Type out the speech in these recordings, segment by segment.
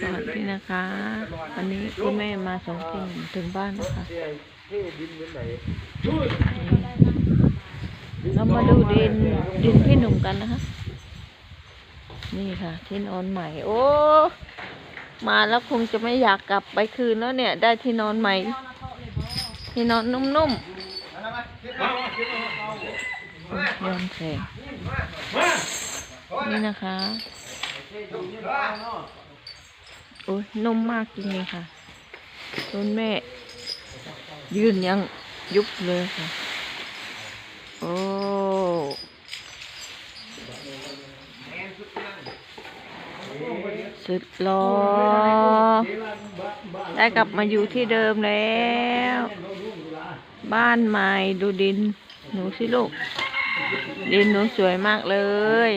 สวัสดีนะคะ วันนี้คุณแม่มาสองทีถึงบ้านนะคะเรามาดูดินดินพี่หนุ่มกันนะคะ นี่ค่ะที่นอนใหม่ โอ้ มาแล้วคงจะไม่อยากกลับไปคืนแล้วเนี่ย ได้ที่นอนใหม่ ที่นอนนุ่มๆย้อนแสงนี่นะคะโอ้ยนุ่มมากจริงเลยค่ะต้นแม่ ยืนยังยุบเลยค่ะ โอ้สุดหรอได้กลับมาอยู่ที่เดิมแล้ว บ้านใหม่ดูดิน หนูสิลูก ดินหนูสวยมากเลย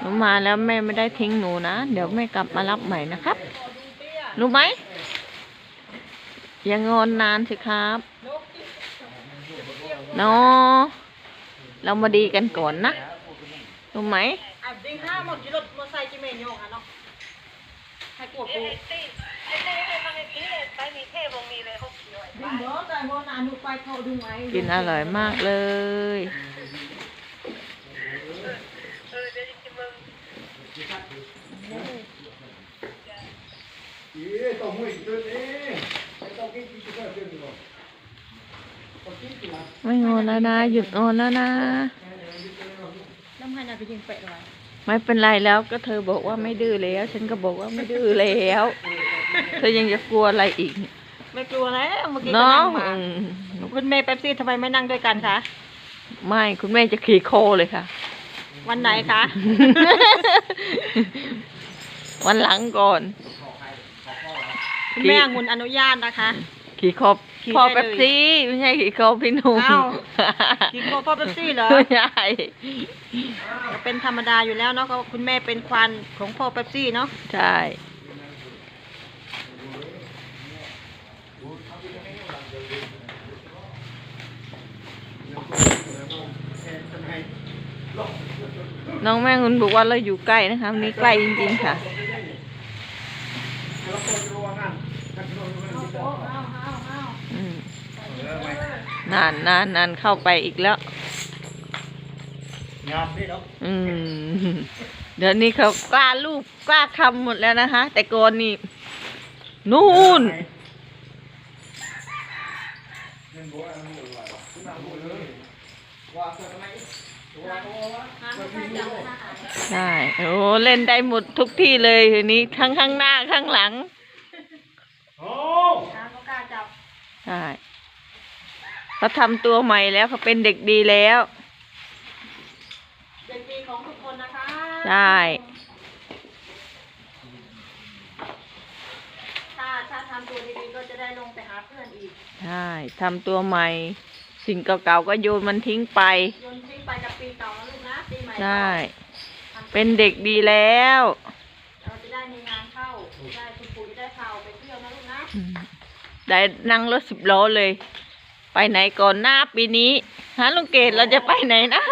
หนูมาแล้วแม่ไม่ได้ทิ้งหนูนะ เดี๋ยวแม่กลับมารับใหม่นะครับ รู้ไหม อย่างอนนานสิครับเนาะเรามาดีกันก่อนนะ รู้ไหมอะดึงห้าหมดจิรถมอไซค์จิเมนโยงอะเนาะให้กดปูดึงเด้อ แต่โมนาหนูไปเขาดึงไหมกินอร่อยมากเลยไม่งอนแล้วนะ หยุดงอนแล้วนะ น้ำให้นาไปยิงเป็ดเลยไม่เป็นไรแล้วก็เธอบอกว่าไม่ดื้อแล้ว ฉันก็บอกว่าไม่ดื้อแล้ว เธอยังจะกลัวอะไรอีกไม่กลัวแล้วเมื่อกี้ก็เนาะนั่งมาอืมคุณเมย์เป๊ปซี่ทำไมไม่นั่งด้วยกันคะ ไม่คุณแม่จะขี่โคเลยค่ะ วันไหนคะ วันหลังก่อน คุณแม่องุนอนุญาตนะคะ ขี่คอขี่พ่อได้เลยเป๊ปซี่ไม่ใช่ขี่คอพี่หนุ่มอ้าวกินโคพ่อเป๊ปซี่เหรอ ไม่ใช่ก็เป็นธรรมดาอยู่แล้วเนาะก็คุณแม่เป็นควันของพ่อเป๊ปซี่เนาะใช่น้องแม่งุนบอกว่าเราอยู่ใกล้นะคะวันนี้ใกล้จริงๆค่ะ นานนานนานเข้าไปอีกแล้วอืม เดี๋ยวนี้เขากล้าลูกกล้าคำหมดแล้วนะคะ แต่ก่อนนี่นู่น ใช่ โอ้เล่นได้หมดทุกที่เลยทีนี้ทั้งข้างหน้าข้างหลังน้ำก็กล้าจับใช่ เขาทำตัวใหม่แล้วเขาเป็นเด็กดีแล้วเด็กดีของทุกคนนะคะใช่ถ้าถ้าทำตัวดีๆก็จะได้ลงไปหาเพื่อนอีกใช่ทำตัวใหม่ สิ่งเก่าๆก็โยนมันทิ้งไปโยนทิ้งไปกับปีเก่าแล้วลูกนะปีใหม่ใช่ทำเป็นเด็กดีแล้วเราจะได้มีงานเข้าได้คุณปู่จะได้พาไปเที่ยวนะลูกนะอืมได้นั่งรถสิบล้อเลย ไปไหนก่อนหน้าปีนี้ฮะลุงเกดเราจะไปไหนนะ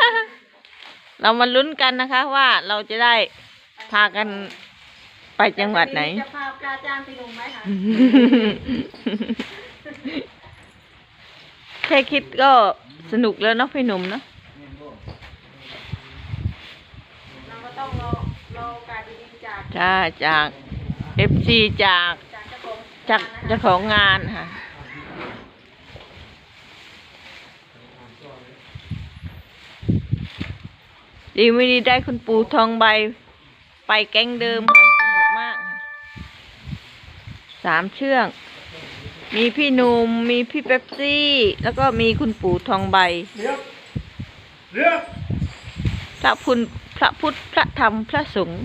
เรามาลุ้นกันนะคะว่าเราจะได้พากันไปจังหวัดไหน จะพากาจ้างพี่หนุ่มไหมคะแค่คิดก็สนุกแล้วเนาะพี่หนุ่มเนาะเราก็ต้องรอรอโอกาสดีๆจากใช่จากเอฟซีจากจากเจ้าของจากเจ้าของงานค่ะ ดีไม่ดีได้คุณปู่ทองใบ ไปแก๊งเดิมค่ะสนุกมากค่ะสามเชือก มีพี่หนุ่มมีพี่เป๊ปซี่ แล้วก็มีคุณปู่ทองใบเลือกเลือกพระพุทธพระพุทธพระธรรมพระสงฆ์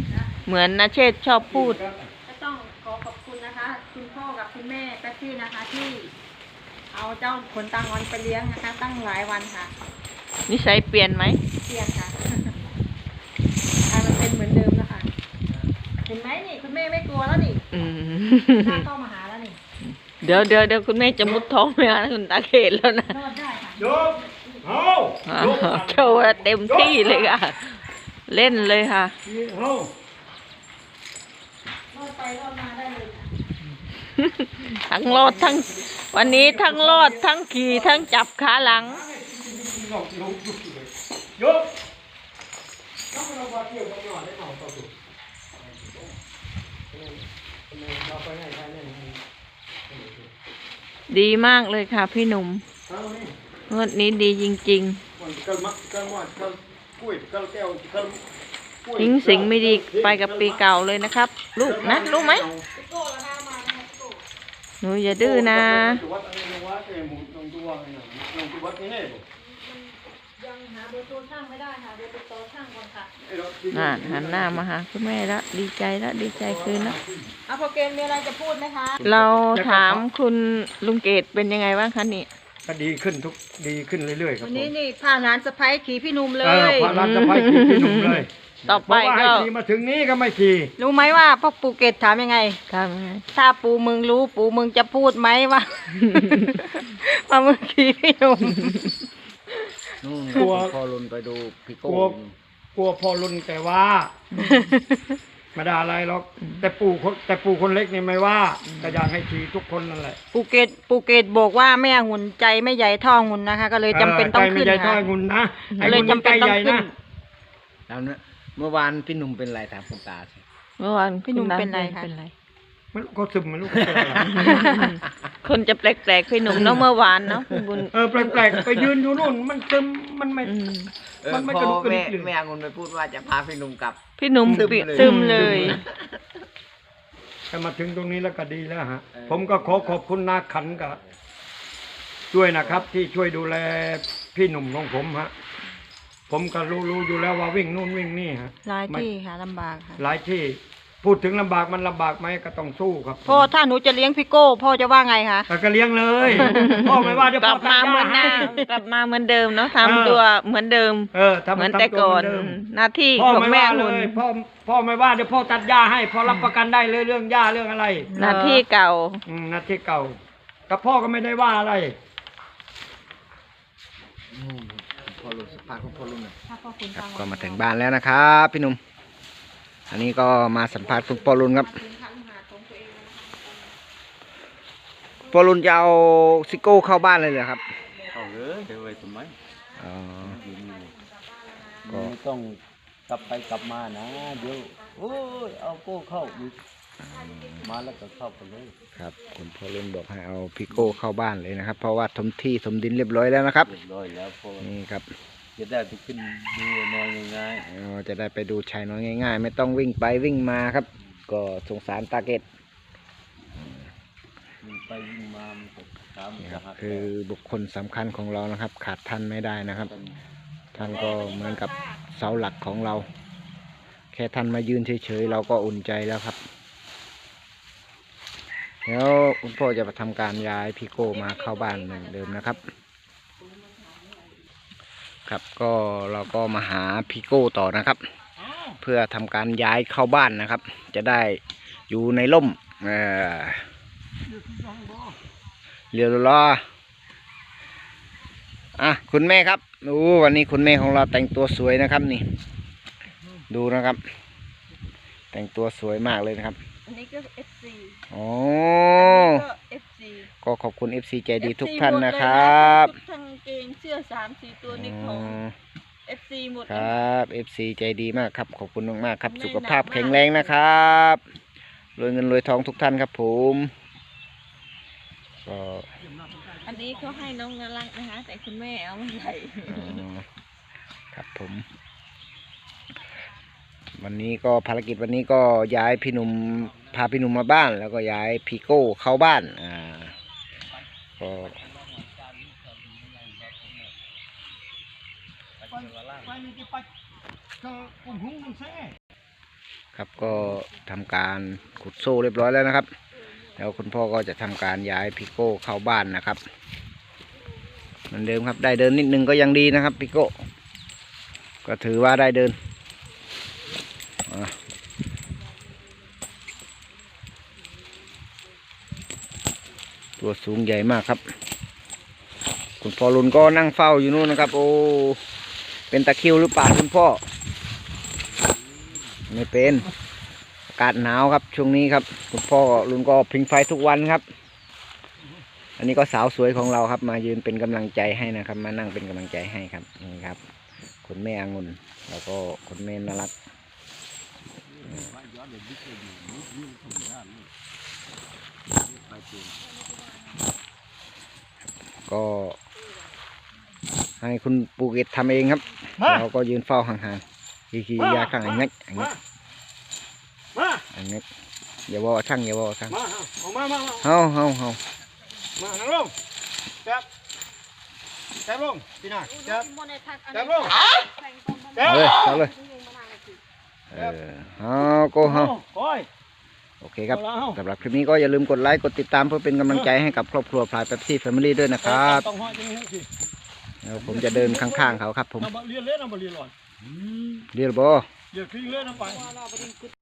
เหมือนนาเชษฐ์ชอบพูดก็ต้องขอขอบคุณนะคะ คุณพ่อกับคุณแม่แป๊บซี่นะคะที่เอาเจ้าขนตางอนไปเลี้ยงนะคะ ตั้งหลายวันค่ะ นิสัยเปลี่ยนไหมเปลี่ยนค่ะ อ่ามันเป็นเหมือนเดิมแล้วค่ะ เห็นไหมนี่คุณแม่ไม่กลัวแล้วนี่อืกล้ามเข้ามาหาแล้วนี่เดี๋ยวเดี๋ยวเดี๋ยวคุณแม่จะมุดท้องไปหาคุณตาเขตแล้วนะรอดได้ค่ะ ยกเอาอ่ายกโชว์เต็มที่เลยค่ะ เล่นเลยค่ะ เอาอดไปรอดมาได้เลยค่ะทั้งรอดทั้ง วันนี้ทั้งรอดทั้งขี่ทั้งจับขาหลังหลอกลงยุบเลยยก ต้องเราว่าเที่ยวต้องนอนได้หน่อยต่อสุดเราไปไหนไปเนี่ย ดีมากเลยค่ะพี่หนุ่มงวดนี้ดีจริงมันกระมักกระมอดกระกุ้ยกระแก้วกระกุ้ยๆทิ้งสิ่งไม่ดีไปกับปีเก่าเลยนะครับ ลูกนะรู้ไหมพี่โก้ละคะมานะคะพี่โก้หนูอย่าดื้อนะยังหาเบอร์โทรช่างไม่ได้ค่ะเดี๋ยวติดต่อช่างก่อ นค่ะน่าหันหน้ามาหาคุณแม่แล้วดีใจแล้วดีใจคืนแล้วเอาพอเกณฑ์มีอะไรจะพูดไหมคะเราถามคุณลุงเกดเป็นยังไงบ้างคะนี่ก็ดีขึ้นทุกดีขึ้นเรื่อยๆครับวันผมนี้นี่พาหลานสะพ้ายขี่พี่หนุ่มเลเออยพาร้านจะไปขี่พี่หนุ่มเลยต่อเพไปราะว่าให้ก็ขี่มาถึงนี้ก็ไม่ขี่รู้ไหมว่าพ่อปูเกตถามยังไงทำยังไงถ้าปูมึงรู้ปูมึงจะพูดไหมว่าว่ามึงขี่พี่หนุ่มนู่นกลัวพอลุนไปดูพี่กโก้ลัว กลัวพอรุนแต่ว่าไม่ได้อะไรหรอกแต่ปู่คนแต่ปู่คนเล็กนี่ไม่ว่าก็อยากให้ขี่ทุกคนนั่นแหละปูเกตปูเกตบอกว่าแม่หุ่นใจไม่ใหญ่เท่อหุ่นนะคะ ก็เลยจำเป็นต้องขึ้นใจไม่ใหญ่เท่าค่ะไอ้งุนนะไอ้เลยงุนจำใจเป็นต้อใหงญ่ขึ้นนะแล้วเนี่ยเมื่อวานพี่หนุ่มเป็นไรถามคุณตาสิเมื่อวานพี่หนุ่มคุณเป็นไรคะ เป็นไรมันก็ซึมมันลูกเป็นอะไรคนจะแปลกๆพี่หนุ่มเนาะเมื่อวานเนาะคุณบุญเออแปลกๆไปยืนอยู่นู่น มันซึมมันไม่อืม เออมันไม่พกระอดุกกระดิแม่กเลย แม่องุนไปพูดว่าจะพาพี่หนุ่มกลับ พี่หนุ่มซึมปิเลย ซึมเลย แต่มาถึงตรงนี้แล้วก็ดีแล้วฮะ เออ ผมก็ขอขอบคุณนาขันกับด้วยนะครับ ที่ช่วยดูแลพี่หนุ่มของผมฮะ ผมก็รู้รู้อยู่แล้วว่าวิ่งนู่นวิ่งนี่ฮะ หลายไม่ที่ค่ะลำบากค่ะ หลายที่ พูดถึงลำบากมันลำบากไหมก็ต้องสู้ครับพ่อถ้าหนูจะเลี้ยงพี่โก้พ่อจะว่าไงคะแต่ก็เลี้ยงเลย พ่อไม่ว่าเดี๋ยวกพ่ลัอบมาตัดเหมือนหหน้าให้กลับมาเหมือนเดิมเนาะเออทำตัวเหมือนเดิม เออทำเหมือนทำแต่วก่อนเหมืเดิมหน้าที่พ่อของไม่แม่ว่าเลหุ่นยพ่อพ่อไม่ว่าเดี๋ยวพ่อตัดหญ้าให้พ่อรับประกันได้เลยเรื่องหญ้าเรื่องอะไรหน้าที่เก่า อืมหนาที่เก่ากับพ่อก็ไม่ได้ว่าอะไรนู่นพอลุนสภาพของพอลุนน่ะถ้าพ่อคุณครับฟังก็มาถึงบ้านแล้วนะครับ พี่หนุ่ม อันนี้ก็มาสัมภาษณ์คุณพอลุนครับพอลุนจะเอาซิโก้เข้าบ้านเลยเหรอครับเอาเลยจะไว้ทำไมอ๋ออยู่นี่ก็ไม่ต้องกลับไปกลับมานะเดี๋ยวโอ้ยเอาโก้เข้าอีกมาแล้วก็เข้าไปเลยครับคุณพอลุนบอกให้เอาพี่โก้เข้าบ้านเลยนะครับ เพราะว่าถมที่ถมดินเรียบร้อยแล้วนะครับเรียบร้อยแล้วพอนี่ครับ จะได้ไปขึ้นดูนอนง่ายเราจะได้ไปดูชายน้อยง่าย ๆ ไม่ต้องวิ่งไปวิ่งมาครับ ก็สงสารตาเกตๆวิ่งไปวิ่งมามันก็ตามนี่จะครับหักคือบุคคลสำคัญของเรานะครับ ขาดท่านไม่ได้นะครับ ท่านก็เหมือนกับเสาหลักของเรา แค่ท่านมายืนเฉยๆเราก็อุ่นใจแล้วครับ แล้วคุณพ่อจะทำการย้ายพี่โก้มาเข้าบ้านเหมือนเดิมนะครับ ครับก็เราก็มาหาพีโก้ต่อนะครับ เพื่อทำการย้ายเข้าบ้านนะครับ จะได้อยู่ในร่มเออเรียวรออะคุณแม่ครับดูวันนี้คุณแม่ของเราแต่งตัวสวยนะครับนี่ ดูนะครับ แต่งตัวสวยมากเลยนะครับ อันนี้ก็ FC โอ้ก็ FC ก็ขอบคุณ FC ใจดีทุกท่านนะครับทั้งเกงเสื้อสามสี่ตัวนี้ของอืม FC หมดครับ FC ใจดีมากครับ ขอบคุณมากๆครับไม่สุขภาพหนักมากแข็งแรงนะครับรวยเงินรวยทองทุกท่านครับผมก็อันนี้เขาให้น้องนารักนะคะ แต่คุณแม่เอามาใส่อืมครับผม วันนี้ก็ภารกิจวันนี้ก็ย้ายพี่หนุ่ม พาพี่หนุ่มมาบ้าน แล้วก็ย้ายพีโก้เข้าบ้านอ่าก็ครับก็ทำการขุดโซ่เรียบร้อยแล้วนะครับ แล้วคุณพ่อก็จะทำการย้ายพิโก้เข้าบ้านนะครับเหมือนเดิมครับได้เดินนิดนึงก็ยังดีนะครับพิโก้ก็ถือว่าได้เดินอะ ตัวสูงใหญ่มากครับ คุณพ่อรุนก็นั่งเฝ้าอยู่นู่นนะครับ โอ้เป็นตะคิวหรือเปล่าคุณพ่อ ไม่เป็นอากาศหนาวครับช่วงนี้ครับ คุณพ่อลุงก็พิงไฟทุกวันครับ อันนี้ก็สาวสวยของเราครับ มายืนเป็นกำลังใจให้นะครับ มานั่งเป็นกำลังใจให้ครับนี่ครับ คุณแม่องุ่นแล้วก็คุณแม่น่ารัก ก็ ให้คุณปูเกตทำเองครับมาเราก็ยืนเฝ้าห่างๆขี่ๆยาข้างไอ้เง็กไอ้เง็มากมาไอ้เง็กอย่าว่าช่างอย่าว่าช่างมาเอามามามาเฮาเฮาเฮามานั่งลงจับจับลงพี่นาจับจับลงเอาเลยเอาเลยเออเฮาโกเฮา โอ้ยโอเคครับเอาละเฮาสำหรับคลิปนี้ก็อย่าลืมกดไลค์กดติดตามเพื่อเป็นกำลังใจให้กับครอบครัวพลายเป๊ปซี่แฟมิลี่ด้วยนะครับต้องห้อยตรงนี้สิเดี๋ยวผมจะเดินข้างๆเขาครับผมน้ำบะเรียนเล่นน้ำบะเรียนหลอนเรียบร้อยเรียนครึ่งเล่นน้ำไป